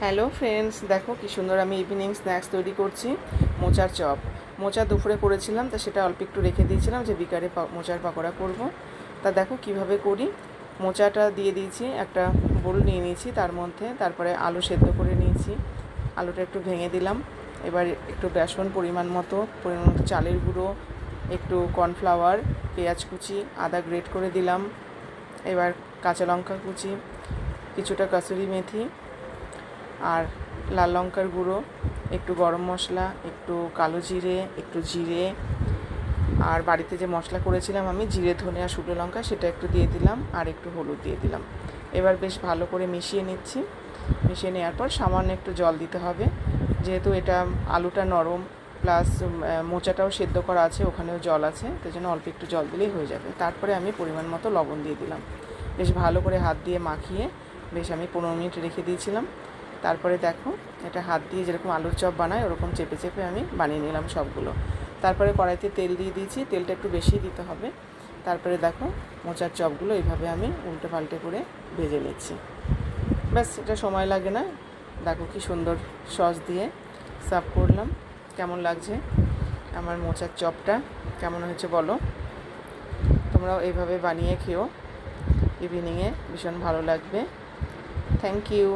Hello friends, দেখো কি সুন্দর আমি ইভিনিং স্ন্যাক্স তৈরি করছি, মোচার চপ। মোচা দুপুরে করেছিলাম, তা সেটা অল্প একটু রেখে দিয়েছিলাম যে বিকালে পা- মোচার পাকোড়া করব। তা দেখো কীভাবে করি। মোচাটা দিয়ে দিয়েছি, একটা বোল নিয়ে নিয়েছি তার মধ্যে, তারপরে আলু সেদ্ধ করে নিয়েছি। আলুটা একটু ভেঙে দিলাম, এবার একটু বেসন পরিমাণ মতো পরিমাণ মতো চালের গুঁড়ো, একটু কর্নফ্লাওয়ার, পেঁয়াজ কুচি, আদা গ্রেট করে দিলাম। এবার কাঁচা লঙ্কা কুচি, কিছুটা কাসুরি মেথি আর লাল লঙ্কার গুঁড়ো, একটু গরম মশলা, একটু কালো জিরে, একটু জিরে। আর বাড়িতে যে মশলা করেছিলাম আমি, জিরে, ধনে আর শুকনো লঙ্কা, সেটা একটু দিয়ে দিলাম আর একটু হলুদ দিয়ে দিলাম। এবার বেশ ভালো করে মিশিয়ে নিচ্ছি। মিশিয়ে নেওয়ার পর সামান্য একটু জল দিতে হবে। যেহেতু এটা আলুটা নরম, প্লাস মোচাটাও সেদ্ধ করা আছে, ওখানেও জল আছে, তাই জন্য অল্প একটু জল দিলেই হয়ে যাবে। তারপরে আমি পরিমাণ মতো লবণ দিয়ে দিলাম। বেশ ভালো করে হাত দিয়ে মাখিয়ে, বেশ আমি পনেরো মিনিট রেখে দিয়েছিলাম। তারপরে দেখো, এটা হাত দিয়ে যেরকম আলুর চপ বানায়, ওরকম চেপে চেপে আমি বানিয়ে নিলাম সবগুলো। তারপরে কড়াইতে তেল দিয়ে দিয়েছি, তেলটা একটু বেশি দিতে হবে। তারপরে দেখো, মোচার চপগুলো এইভাবে আমি উল্টে পাল্টে করে ভেজে নিচ্ছি। ব্যাস, এটা সময় লাগে না। দেখো কি সুন্দর সস দিয়ে সার্ভ করলাম। কেমন লাগছে আমার মোচার চপটা? কেমন হয়েছে বলো? তোমরাও এইভাবে বানিয়ে খেও। ইভিনিংয়ে ভীষণ ভালো লাগবে। Thank you